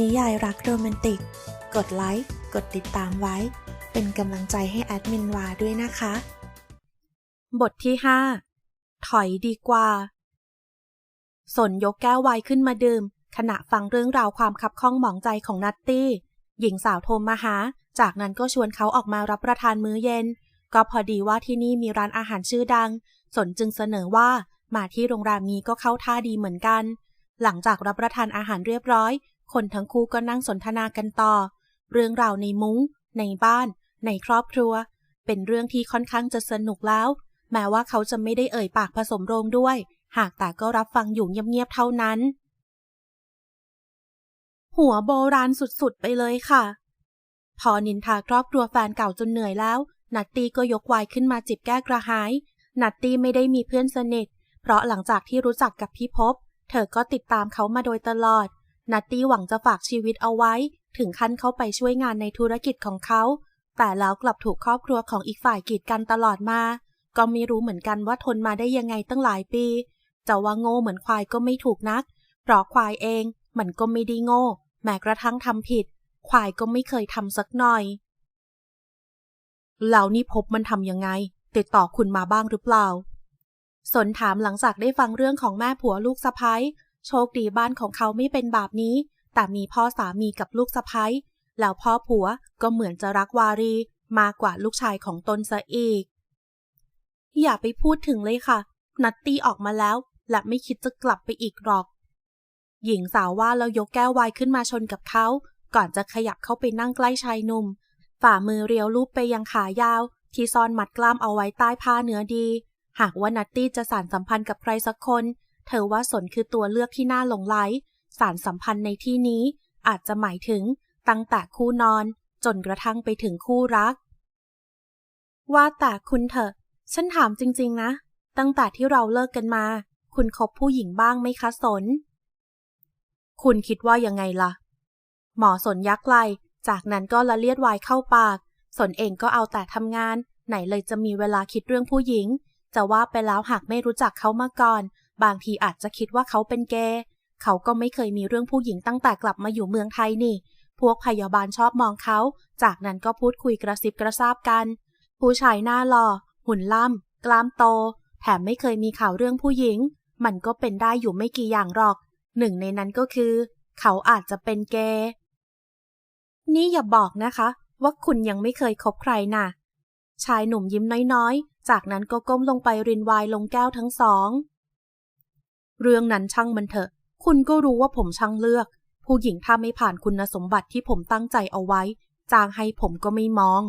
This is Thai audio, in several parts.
นิยายรักโรแมนติก กดไลค์ กดติดตามไว้ เป็นกำลังใจให้แอดมินวาด้วยนะคะ บทที่ห้าถอยดีกว่า สนยกแก้วไวน์ขึ้นมาดื่ม ขณะฟังเรื่องราวความคับข้องหมองใจของนัตตี้ หญิงสาวโทรมาหา จากนั้นก็ชวนเขาออกมารับประทานมื้อเย็น ก็พอดีว่าที่นี่มีร้านอาหารชื่อดัง สนจึงเสนอว่ามาที่โรงแรมนี้ก็เข้าท่าดีเหมือนกัน หลังจากรับประทานอาหารเรียบร้อย คนทั้งคู่ก็นั่งสนทนากันต่อ เรื่องราวในมุง้ง ในบ้าน ในครอบครัว เป็นเรื่องที่ค่อนข้างจะสนุกแล้ว แม้ว่าเขาจะไม่ได้เอ่ยปากผสมโรงด้วย หากแต่ก็รับฟังอยู่เงียบๆเท่านั้น หัวโบราณสุดๆไปเลยค่ะ พอนินทาครอบครัวแฟนเก่าจนเหนื่อยแล้ว นัตตี้ก็ยกวน์ขึ้นมาจิบแก้กระหาย นัตตี้ไม่ได้มีเพื่อนสนิท เพราะหลังจากที่รู้จักกับพี่พบ เธอก็ติดตามเขามาโดยตลอด นัตตี้หวังจะฝากชีวิตเอาไว้ ถึงขั้นเข้าไปช่วยงานในธุรกิจของเขา แต่แล้วกลับถูกครอบครัวของอีกฝ่ายกีดกันตลอดมา ก็ไม่รู้เหมือนกันว่าทนมาได้ยังไงตั้งหลายปีจะว่าโง่เหมือนควายก็ไม่ถูกนัก เพราะควายเองมันก็ไม่ได้โง่ แม้กระทั่งทำผิด ควายก็ไม่เคยทำสักหน่อย แล้วนี่พบมันทำยังไง ติดต่อคุณมาบ้างหรือเปล่า สนถามหลังจากได้ฟังเรื่องของแม่ผัวลูกสะพ้ย โชคดีบ้านของเขาไม่เป็นแบบนี้ แต่มีพ่อสามีกับลูกสะพ้ยแล้วพ่อผัวก็เหมือนจะรักวารีมากกว่าลูกชายของตนซะอีก อย่าไปพูดถึงเลยค่ะ นัตตี้ออกมาแล้ว และไม่คิดจะกลับไปอีกหรอก หญิงสาวว่าแล้วยกแก้วไวน์ขึ้นมาชนกับเขา ก่อนจะขยับเข้าไปนั่งใกล้ชายหนุ่ม ฝ่ามือเรียวลูบไปยังขายาว ที่ซ่อนมัดกล้ามเอาไว้ใต้ผ้าเนื้อดี หากว่านัตตี้จะสารสัมพันธ์กับใครสักคน เธอว่าสนคือตัวเลือกที่น่าหลงไหล สารสัมพันธ์ในที่นี้อาจจะหมายถึงตั้งแต่คู่นอน จนกระทั่งไปถึงคู่รัก ว่าแต่คุณเถอะ ฉันถามจริงๆนะ ตั้งแต่ที่เราเลิกกันมา คุณคบผู้หญิงบ้างไหมคะสน คุณคิดว่ายังไงล่ะ หมอสนยักไหลจากนั้นก็ละเลียดวายเข้าปาก สนเองก็เอาแต่ทำงาน ไหนเลยจะมีเวลาคิดเรื่องผู้หญิง จะว่าไปแล้วหากไม่รู้จักเขามาก่อน บางทีอาจจะคิดว่าเขาเป็นเกย์เขาก็ไม่เคยมีเรื่องผู้หญิงตั้งแต่กลับมาอยู่เมืองไทยนี่ พวกพยาบาลชอบมองเขา จากนั้นก็พูดคุยกระซิบกระซาบกัน ผู้ชายหน้าหล่อ หุ่นล่ำ กล้ามโต แถมไม่เคยมีข่าวเรื่องผู้หญิง มันก็เป็นได้อยู่ไม่กี่อย่างหรอก หนึ่งในนั้นก็คือ เขาอาจจะเป็นเกย์นี่อย่าบอกนะคะ ว่าคุณยังไม่เคยคบใครน่ะ ชายหนุ่มยิ้มน้อยๆ จากนั้นก็ก้มลงไปรินไวน์ลงแก้วทั้งสอง เรื่องนั้นช่างมันเถอะ คุณก็รู้ว่าผมช่างเลือก ผู้หญิงถ้าไม่ผ่านคุณสมบัติที่ผมตั้งใจเอาไว้จางให้ผมก็ไม่มอง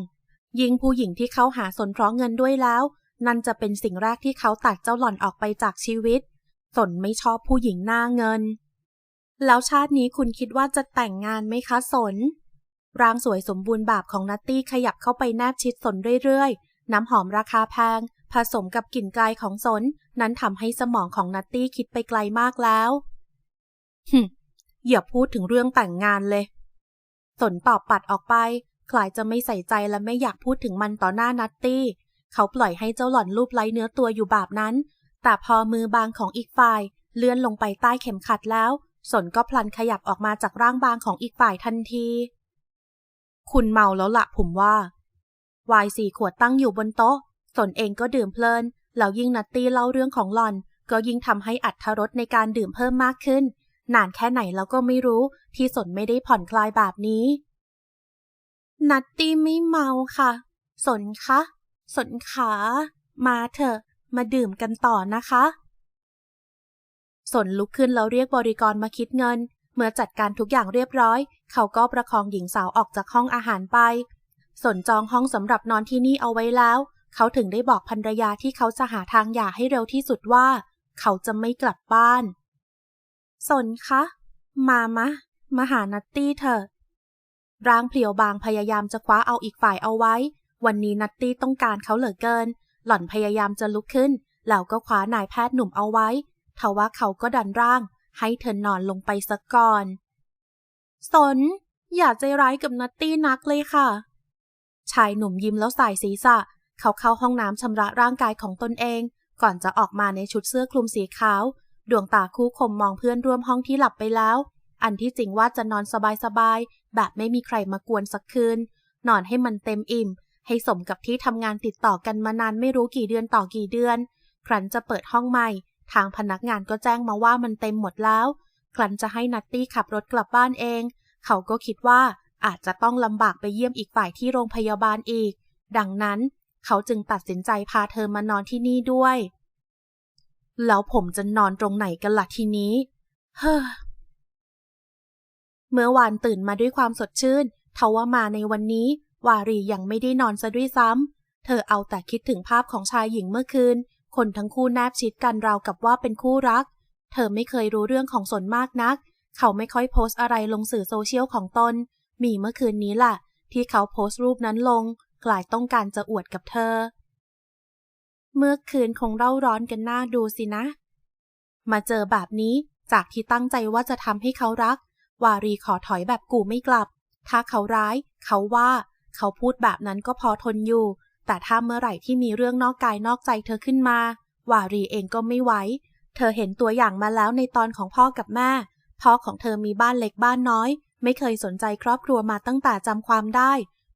ยิ่งผู้หญิงที่เขาหาสนเพราะเงินด้วยแล้ว นั่นจะเป็นสิ่งแรกที่เขาตัดเจ้าหล่อนออกไปจากชีวิต สนไม่ชอบผู้หญิงหน้าเงิน แล้วชาตินี้คุณคิดว่าจะแต่งงานไหมคะสน ร่างสวยสมบูรณ์แบบของนัตตี้ขยับเข้าไปแนบชิดสนเรื่อยๆ น้ำหอมราคาแพง ผสมกับกลิ่นกายของสน นั้นทำให้สมองของนัตตี้คิดไปไกลมากแล้วฮึอย่าพูดถึงเรื่องแต่งงานเลย สนตอบปัดออกไป คลายจะไม่ใส่ใจและไม่อยากพูดถึงมันต่อหน้านัตตี้ เขาปล่อยให้เจ้าหล่อนลูบไล้เนื้อตัวอยู่แบบนั้น แต่พอมือบางของอีกฝ่าย เลื่อนลงไปใต้เข็มขัดแล้ว สนก็พลันขยับออกมาจากร่างบางของอีกฝ่ายทันที คุณเมาแล้วละผมว่าวายสี่ขวดตั้งอยู่บนโต๊ะ สนเองก็ดื่มเพลินแล้วยิ่งนัตตี้เล่าเรื่องของหลอน ก็ยิ่งทำให้อัตรสในการดื่มเพิ่มมากขึ้น นานแค่ไหนแล้วก็ไม่รู้ ที่สนไม่ได้ผ่อนคลายแบบนี้ นัตตี้ไม่เมาค่ะ สนคะ สนขา มาเถอะ มาดื่มกันต่อนะคะ สนลุกขึ้นแล้วเรียกบริกรมาคิดเงิน เมื่อจัดการทุกอย่างเรียบร้อย เขาก็ประคองหญิงสาวออกจากห้องอาหารไป สนจองห้องสำหรับนอนที่นี่เอาไว้แล้ว เขาถึงได้บอกภรรยาที่เขาจะหาทางหย่าให้เร็วที่สุดว่า เขาจะไม่กลับบ้าน สนคะ มามะ มาหานัตตี้เถอะร่างเพลียวบางพยายามจะคว้าเอาอีกฝ่ายเอาไว้ วันนี้นัตตี้ต้องการเขาเหลือเกิน หล่อนพยายามจะลุกขึ้น แล้วก็คว้านายแพทย์หนุ่มเอาไว้ทว่าเขาก็ดันร่าง ให้เธอนอนลงไปสักก่อน สน อย่าใจร้ายกับนัตตี้นักเลยค่ะ ชายหนุ่มยิ้มแล้วสายศีรษะ เขาเข้าห้องน้ำชำระร่างกายของตนเอง ก่อนจะออกมาในชุดเสื้อคลุมสีขาว ดวงตาคู่คมมองเพื่อนร่วมห้องที่หลับไปแล้ว อันที่จริงว่าจะนอนสบายๆ แบบไม่มีใครมากวนสักคืน นอนให้มันเต็มอิ่ม ให้สมกับที่ทำงานติดต่อกันมานานไม่รู้กี่เดือนต่อกี่เดือน ครั้นจะเปิดห้องใหม่ ทางพนักงานก็แจ้งมาว่ามันเต็มหมดแล้ว ครั้นจะให้นัตตี้ขับรถกลับบ้านเอง เขาก็คิดว่าอาจจะต้องลำบากไปเยี่ยมอีกฝ่ายที่โรงพยาบาลอีก ดังนั้น เขาจึงตัดสินใจพาเธอมานอนที่นี่ด้วย แล้วผมจะนอนตรงไหนกันล่ะทีนี้ เฮ้อ เมื่อวานตื่นมาด้วยความสดชื่นทว่ามาในวันนี้ วารียังไม่ได้นอนซะด้วยซ้ำ เธอเอาแต่คิดถึงภาพของชายหญิงเมื่อคืน คนทั้งคู่แนบชิดกันราวกับว่าเป็นคู่รัก เธอไม่เคยรู้เรื่องของสนมากนัก เขาไม่ค่อยโพสต์อะไรลงสื่อโซเชียลของตน มีเมื่อคืนนี้แหละที่เขาโพสต์รูปนั้นลง กลายต้องการจะอวดกับเธอ เมื่อคืนคงเร่าร้อนกันหน้าดูสินะ มาเจอแบบนี้จากที่ตั้งใจว่าจะทำให้เขารัก วารีขอถอยแบบกูไม่กลับ ถ้าเขาร้าย เขาว่า เขาพูดแบบนั้นก็พอทนอยู่ แต่ถ้าเมื่อไหร่ที่มีเรื่องนอกกายนอกใจเธอขึ้นมา วารีเองก็ไม่ไหว เธอเห็นตัวอย่างมาแล้วในตอนของพ่อกับแม่ พ่อของเธอมีบ้านเล็กบ้านน้อย ไม่เคยสนใจครอบครัวมาตั้งแต่จำความได้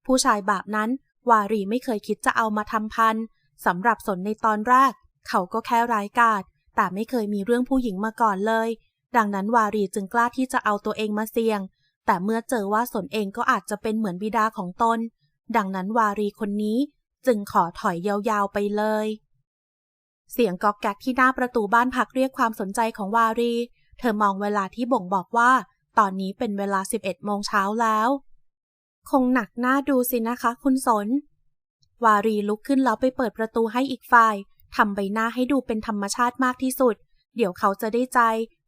ผู้ชายแบบนั้น วารีไม่เคยคิดจะเอามาทำพันสำหรับสนในตอนแรก เขาก็แค่ร้ายกาจแต่ไม่เคยมีเรื่องผู้หญิงมาก่อนเลย ดังนั้นวารีจึงกล้าที่จะเอาตัวเองมาเสี่ยง แต่เมื่อเจอว่าสนเองก็อาจจะเป็นเหมือนบิดาของตน ดังนั้นวารีคนนี้จึงขอถอยยาวๆไปเลย เสียงกอกแก๊กที่หน้าประตูบ้านพักเรียกความสนใจของวารี เธอมองเวลาที่บ่งบอกว่า ตอนนี้เป็นเวลา 11โมงเช้าแล้ว คงหนักหน้าดูสินะคะ คุณสน วารีลุกขึ้นแล้วไปเปิดประตูให้อีกฝ่ายทำใบหน้าให้ดูเป็นธรรมชาติมากที่สุด เดี๋ยวเขาจะได้ใจ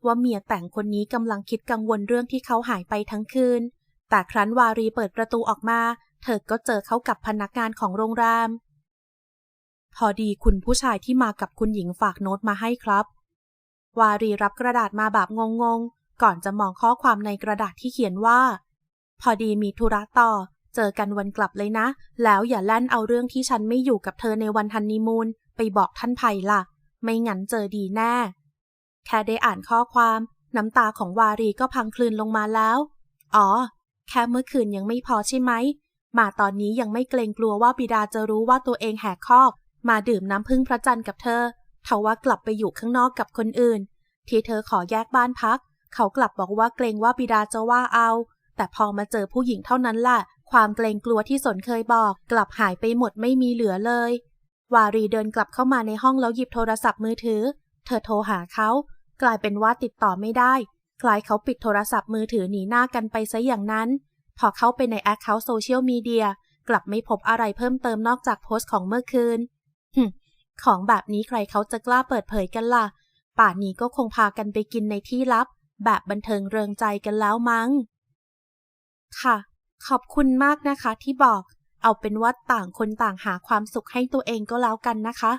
ว่าเมียแต่งคนนี้กำลังคิดกังวลเรื่องที่เขาหายไปทั้งคืน แต่ครั้นวารีเปิดประตูออกมา เธอก็เจอเขากับพนักงานของโรงแรม พอดีคุณผู้ชายที่มากับคุณหญิงฝากโน้ตมาให้ครับ วารีรับกระดาษมาแบบงงๆ ก่อนจะมองข้อความในกระดาษที่เขียนว่า พอดีมีธุระต่อ เจอกันวันกลับเลยนะ แล้วอย่าแล่นเอาเรื่องที่ฉันไม่อยู่กับเธอในวันฮันนีมูนไปบอกท่านไผ่ล่ะ ไม่งั้นเจอดีแน่ แค่ได้อ่านข้อความ น้ำตาของวารีก็พังคลืนลงมาแล้ว อ๋อ แค่เมื่อคืนยังไม่พอใช่ไหม มาตอนนี้ยังไม่เกรงกลัวว่าบิดาจะรู้ว่าตัวเองแหกคอก มาดื่มน้ำพึ่งพระจันทร์กับเธอเทว่ากลับไปอยู่ข้างนอกกับคนอื่น ที่เธอขอแยกบ้านพัก เขากลับบอกว่าเกรงว่าบิดาจะว่าเอา แต่พอมาเจอผู้หญิงเท่านั้นล่ะ ความเกรงกลัวที่สนเคยบอก กลับหายไปหมดไม่มีเหลือเลย วารีเดินกลับเข้ามาในห้องแล้วหยิบโทรศัพท์มือถือ เธอโทรหาเขา กลายเป็นว่าติดต่อไม่ได้ คล้ายเขาปิดโทรศัพท์มือถือหนีหน้ากันไปซะอย่างนั้น พอเข้าไปในแอคเคาท์โซเชียลมีเดียกลับไม่พบอะไรเพิ่มเติมนอกจากโพสต์ของเมื่อคืนหึของแบบนี้ใครเขาจะกล้าเปิดเผยกันล่ะ ป่านนี้ก็คงพากันไปกินในที่ลับ แบบบันเทิงเริงใจกันแล้วมั้ง ค่ะ ขอบคุณมากนะคะที่บอก เอาเป็นว่าต่างคนต่างหาความสุขให้ตัวเองก็แล้วกันนะคะ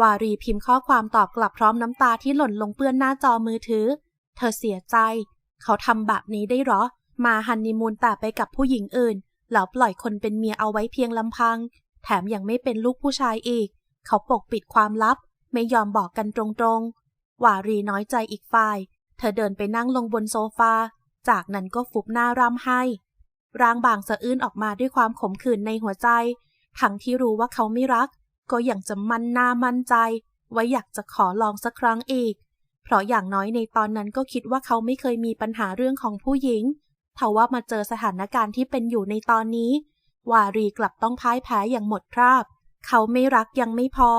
วารีพิมพ์ข้อความตอบกลับพร้อมน้ำตาที่หล่นลงเปื้อนหน้าจอมือถือ เธอเสียใจ เขาทำแบบนี้ได้หรอ มาฮันนีมูนแต่ไปกับผู้หญิงอื่น แล้วปล่อยคนเป็นเมียเอาไว้เพียงลำพัง แถมยังไม่เป็นลูกผู้ชายอีก เขาปกปิดความลับ ไม่ยอมบอกกันตรงๆวารีน้อยใจอีกฝ่าย เธอเดินไปนั่งลงบนโซฟา จากนั้นก็ฟุบหน้าร่ำให้ร่างบางสะอื้นออกมาด้วยความขมขื่นในหัวใจ ทั้งที่รู้ว่าเขาไม่รัก ก็ยังจะมั่นหน้ามั่นใจ ว่าอยากจะขอลองสักครั้งอีก เพราะอย่างน้อยในตอนนั้นก็คิดว่าเขาไม่เคยมีปัญหาเรื่องของผู้หญิงทว่ามาเจอสถานการณ์ที่เป็นอยู่ในตอนนี้ วารีกลับต้องพ่ายแพ้อย่างหมดคราบ เขาไม่รักยังไม่พอ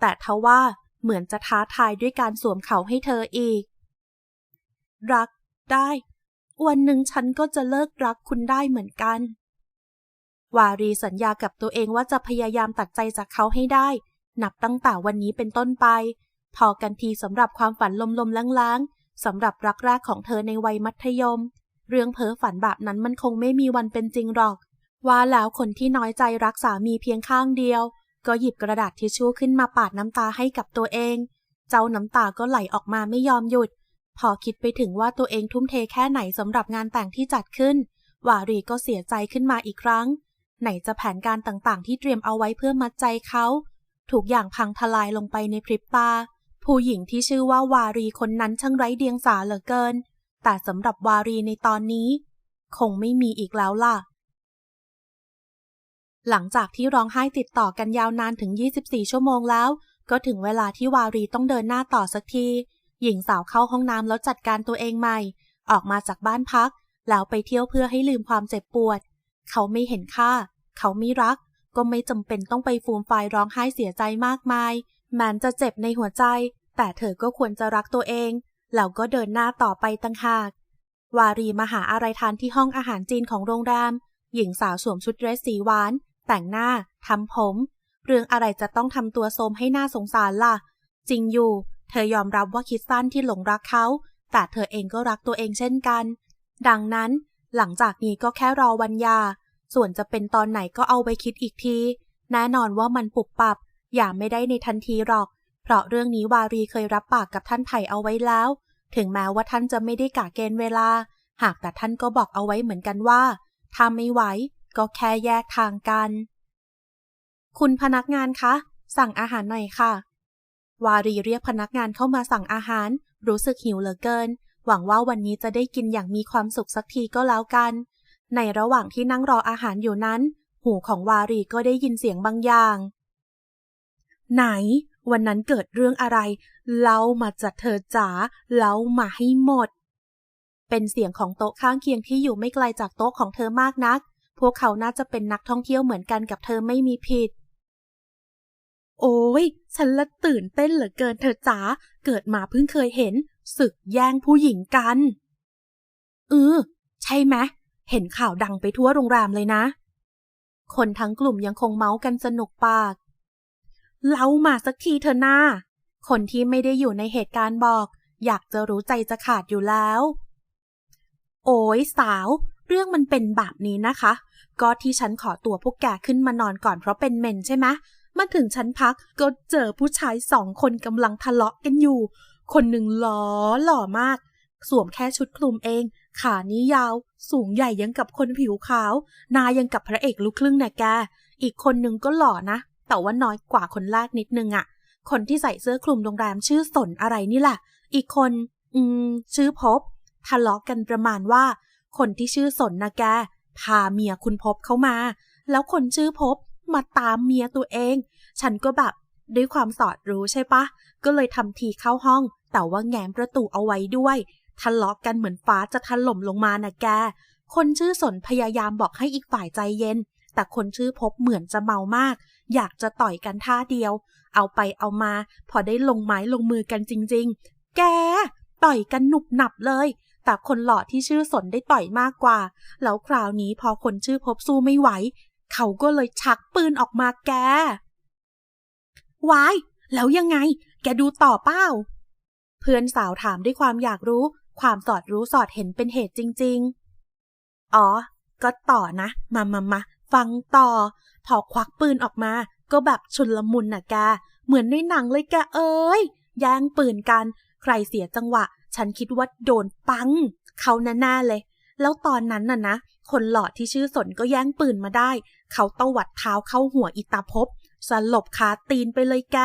แต่ทว่าเหมือนจะท้าทายด้วยการสวมเขาให้เธออีก รักได้ วันหนึ่งฉันก็จะเลิกรักคุณได้เหมือนกัน วารีสัญญากับตัวเองว่าจะพยายามตัดใจจากเขาให้ได้ นับตั้งแต่วันนี้เป็นต้นไป พอกันทีสำหรับความฝันลมๆล้างๆสำหรับรักแรกของเธอในวัยมัธยม เรื่องเพ้อฝันแบบนั้นมันคงไม่มีวันเป็นจริงหรอก ว่าแล้วคนที่น้อยใจรักสามีเพียงข้างเดียว ก็หยิบกระดาษทิชชู่ขึ้นมาปาดน้ำตาให้กับตัวเอง เจ้าน้ำตาก็ไหลออกมาไม่ยอมหยุด พอคิดไปถึงว่าตัวเองทุ่มเทแค่ไหนสำหรับงานแต่งที่จัดขึ้น วารีก็เสียใจขึ้นมาอีกครั้ง ไหนจะแผนการต่างๆ ที่เตรียมเอาไว้เพื่อมัดใจเขาทุกอย่างพังทลายลงไปในพริบตา ผู้หญิงที่ชื่อว่าวารีคนนั้นช่างไร้เดียงสาเหลือเกิน แต่สำหรับวารีในตอนนี้ คงไม่มีอีกแล้วล่ะ หลังจากที่ร้องไห้ติดต่อกันยาวนานถึง 24 ชั่วโมงแล้ว ก็ถึงเวลาที่วารีต้องเดินหน้าต่อสักที หญิงสาวเข้าห้องน้ำแล้วจัดการตัวเองใหม่ ออกมาจากบ้านพัก แล้วไปเที่ยวเพื่อให้ลืมความเจ็บปวด เขาไม่เห็นค่า เขาไม่รัก ก็ไม่จำเป็นต้องไปฟูมไฟร้องไห้เสียใจมากมายแม้จะเจ็บในหัวใจ แต่เธอก็ควรจะรักตัวเองแล้วก็เดินหน้าต่อไปตั้งหาก วารีมาหาอะไรทานที่ห้องอาหารจีนของโรงแรม หญิงสาวสวมชุดเดรสสีหวาน แต่งหน้าทำผม เรื่องอะไรจะต้องทำตัวโทรมให้หน่าสงสารล่ะ จริงอยู่ เธอยอมรับว่าคิดสั้นที่หลงรักเขา แต่เธอเองก็รักตัวเองเช่นกัน ดังนั้นหลังจากนี้ก็แค่รอวันยา ส่วนจะเป็นตอนไหนก็เอาไปคิดอีกที แน่นอนว่ามันปุบปับ อย่าไม่ได้ในทันทีหรอก เพราะเรื่องนี้วารีเคยรับปากกับท่านไผ่เอาไว้แล้ว ถึงแม้ว่าท่านจะไม่ได้กะเกณฑ์เวลา หากแต่ท่านก็บอกเอาไว้เหมือนกันว่า ถ้าไม่ไหว ก็แค่แยกทางกัน คุณพนักงานคะ สั่งอาหารหน่อยค่ะ วารีเรียกพนักงานเข้ามาสั่งอาหาร รู้สึกหิวเหลือเกิน หวังว่าวันนี้จะได้กินอย่างมีความสุขสักทีก็แล้วกัน ในระหว่างที่นั่งรออาหารอยู่นั้น หูของวารีก็ได้ยินเสียงบางอย่าง ไหน วันนั้นเกิดเรื่องอะไร เล่ามาจากเธอจ๋าเล่ามาให้หมด เป็นเสียงของโต๊ะข้างเคียงที่อยู่ไม่ไกลจากโต๊ะของเธอมากนัก พวกเขาน่าจะเป็นนักท่องเที่ยวเหมือนกันกับเธอไม่มีผิด โอ้ย ฉันละตื่นเต้นเหลือเกินเธอจ๋า เกิดมาเพิ่งเคยเห็น ศึกแย่งผู้หญิงกัน เออ ใช่ไหม เห็นข่าวดังไปทั่วโรงแรมเลยนะ คนทั้งกลุ่มยังคงเมาส์กันสนุกปาก เล่ามาสักทีเถอะนาคนที่ไม่ได้อยู่ในเหตุการณ์บอก อยากจะรู้ใจจะขาดอยู่แล้ว โอ้ยสาว เรื่องมันเป็นแบบนี้นะคะ ก็ที่ฉันขอตัวพวกแกขึ้นมานอนก่อนเพราะเป็นเมนใช่ไหม มาถึงฉันพักก็เจอผู้ชายสองคนกำลังทะเลาะกันอยู่ คนหนึ่งหล่อหล่อมาก สวมแค่ชุดคลุมเอง ขานี้ยาว สูงใหญ่ยังกับคนผิวขาวหนายังกับพระเอกลูกครึ่งนะแก อีกคนหนึ่งก็หล่อนะ แต่ว่าน้อยกว่าคนแรกนิดนึงอะคนที่ใส่เสื้อคลุมโรงแรมชื่อสนอะไรนี่แหละ อีกคน อืม ชื่อพบ ทะเลาะกันประมาณว่า คนที่ชื่อสนนะแก พาเมียคุณพบเข้ามา แล้วคนชื่อพบ มาตามเมียตัวเอง ฉันก็แบบด้วยความสอดรู้ใช่ปะ ก็เลยทำทีเข้าห้อง แต่ว่าแง้มประตูเอาไว้ด้วย ทะเลาะกันเหมือนฟ้าจะถล่มลงมานะแก คนชื่อสนพยายามบอกให้อีกฝ่ายใจเย็น แต่คนชื่อพบเหมือนจะเมามาก อยากจะต่อยกันท่าเดียว เอาไปเอามา พอได้ลงไม้ลงมือกันจริง ๆ แก ต่อยกันหนุบหนับเลย แต่คนหล่อที่ชื่อสนได้ต่อยมากกว่า แล้วคราวนี้พอคนชื่อพบสู้ไม่ไหว เขาก็เลยชักปืนออกมาแกวาย แล้วยังไง แกดูต่อเป้า เพื่อนสาวถามด้วยความอยากรู้ ความสอดรู้สอดเห็นเป็นเหตุจริง ๆ อ๋อ ก็ต่อนะ มามามาฟังต่อ พอควักปืนออกมา ก็แบบชุนลมุนน่ะแก เหมือนในหนังเลยแกเอ้ย แย่งปืนกัน ใครเสียจังหวะ ฉันคิดว่าโดนปัง เขาแน่ๆเลย แล้วตอนนั้นน่ะนะ คนหล่อที่ชื่อสนก็แย่งปืนมาได้ เขาตวัดเท้าเข้าหัวอิตาภพสลบคาตีนไปเลยแก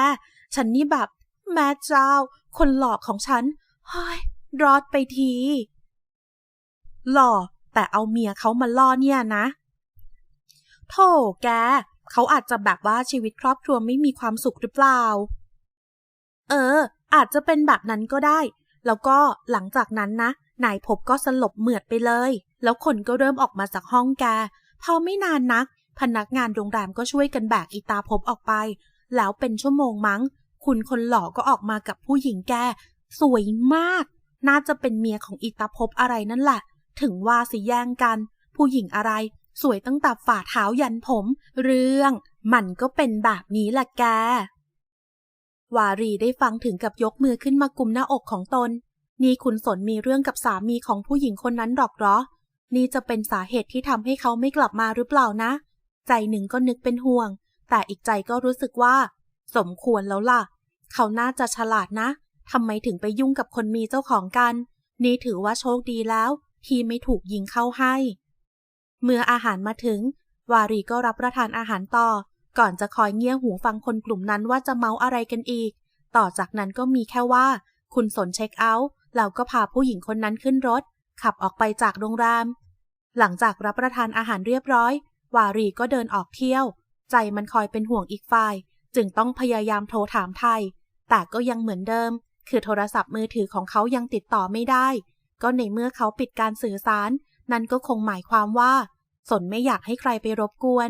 ฉันนี่แบบ แม่เจ้า คนหล่อของฉันเฮ้ยรอดไปที หล่อ แต่เอาเมียเขามาล่อเนี่ยนะโธ่แก เขาอาจจะแบบว่าชีวิตครอบครัวไม่มีความสุขหรือเปล่า เออ อาจจะเป็นแบบนั้นก็ได้ แล้วก็หลังจากนั้นนะนายพบก็สลบเหมือดไปเลย แล้วคนก็เริ่มออกมาจากห้องแก พอไม่นานนัก พนักงานโรงแรมก็ช่วยกันแบกอีตาพบออกไป แล้วเป็นชั่วโมงมั้ง คุณคนหล่อก็ออกมากับผู้หญิงแก สวยมาก น่าจะเป็นเมียของอีตาพบอะไรนั่นแหละ ถึงว่าสิแย่งกัน ผู้หญิงอะไรสวยตั้งแต่ฝ่าเท้ายันผม เรื่อง มันก็เป็นแบบนี้แหละแก วารีได้ฟังถึงกับยกมือขึ้นมากุมหน้าอกของตน นี่คุณสนมีเรื่องกับสามีของผู้หญิงคนนั้นหรอกหรอ นี่จะเป็นสาเหตุที่ทำให้เขาไม่กลับมาหรือเปล่านะ ใจหนึ่งก็นึกเป็นห่วง แต่อีกใจก็รู้สึกว่า สมควรแล้วล่ะ เขาน่าจะฉลาดนะทำไมถึงไปยุ่งกับคนมีเจ้าของกัน นี่ถือว่าโชคดีแล้ว ที่ไม่ถูกยิงเข้าให้ เมื่ออาหารมาถึง วารีก็รับประทานอาหารต่อ ก่อนจะคอยเงี่ยหูฟังคนกลุ่มนั้นว่าจะเมาอะไรกันอีก ต่อจากนั้นก็มีแค่ว่า คุณสนเช็คเอาท์แล้วก็พาผู้หญิงคนนั้นขึ้นรถ ขับออกไปจากโรงแรม หลังจากรับประทานอาหารเรียบร้อย วารีก็เดินออกเที่ยว ใจมันคอยเป็นห่วงอีกฝ่าย จึงต้องพยายามโทรถามไทย แต่ก็ยังเหมือนเดิม คือโทรศัพท์มือถือของเขายังติดต่อไม่ได้ ก็ในเมื่อเขาปิดการสื่อสาร นั่นก็คงหมายความว่า สนไม่อยากให้ใครไปรบกวน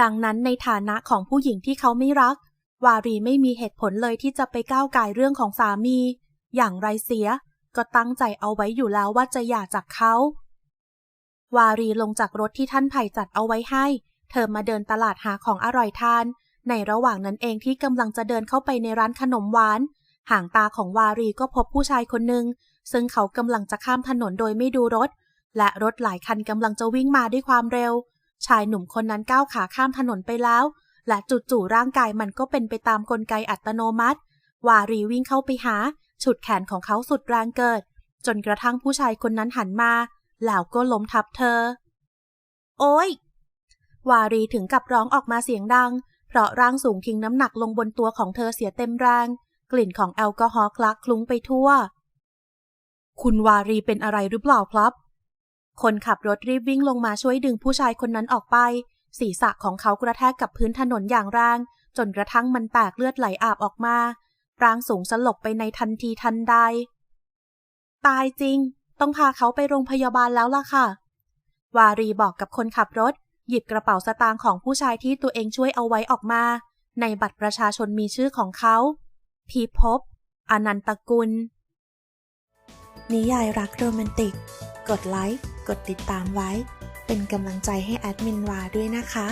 ดังนั้นในฐานะของผู้หญิงที่เขาไม่รัก วารีไม่มีเหตุผลเลยที่จะไปก้าวไก่เรื่องของสามี อย่างไรเสีย ก็ตั้งใจเอาไว้อยู่แล้วว่าจะหย่าจากเขา วารีลงจากรถที่ท่านไผ่จัดเอาไว้ให้ เธอมาเดินตลาดหาของอร่อยทาน ในระหว่างนั้นเองที่กำลังจะเดินเข้าไปในร้านขนมหวาน ห่างตาของวารีก็พบผู้ชายคนหนึ่ง ซึ่งเขากำลังจะข้ามถนนโดยไม่ดูรถ และรถหลายคันกำลังจะวิ่งมาด้วยความเร็ว ชายหนุ่มคนนั้นก้าวขาข้ามถนนไปแล้ว และจู่ๆร่างกายมันก็เป็นไปตามกลไกอัตโนมัติ วารีวิ่งเข้าไปหา ฉุดแขนของเขาสุดแรงเกิด จนกระทั่งผู้ชายคนนั้นหันมา แล้วก็ล้มทับเธอ โอ้ยวารีถึงกับร้องออกมาเสียงดัง เพราะร่างสูงทิ้งน้ำหนักลงบนตัวของเธอเสียเต็มแรง กลิ่นของแอลกอฮอล์คลักคลุ้งไปทั่ว คุณวารีเป็นอะไรหรือเปล่าครับ คนขับรถรีบวิ่งลงมาช่วยดึงผู้ชายคนนั้นออกไป ศีรษะของเขากระแทกกับพื้นถนนอย่างแรง จนกระทั่งมันแตกเลือดไหลอาบออกมา ร่างสูงสลบไปในทันทีทันใด ตายจริง ต้องพาเขาไปโรงพยาบาลแล้วล่ะค่ะ วารีบอกกับคนขับรถ หยิบกระเป๋าสตางค์ของผู้ชายที่ตัวเองช่วยเอาไว้ออกมา ในบัตรประชาชนมีชื่อของเขา พีภพอนันตกุล นิยายรักโรแมนติก กดไลค์ กดติดตามไว้ เป็นกำลังใจให้แอดมินวาด้วยนะคะ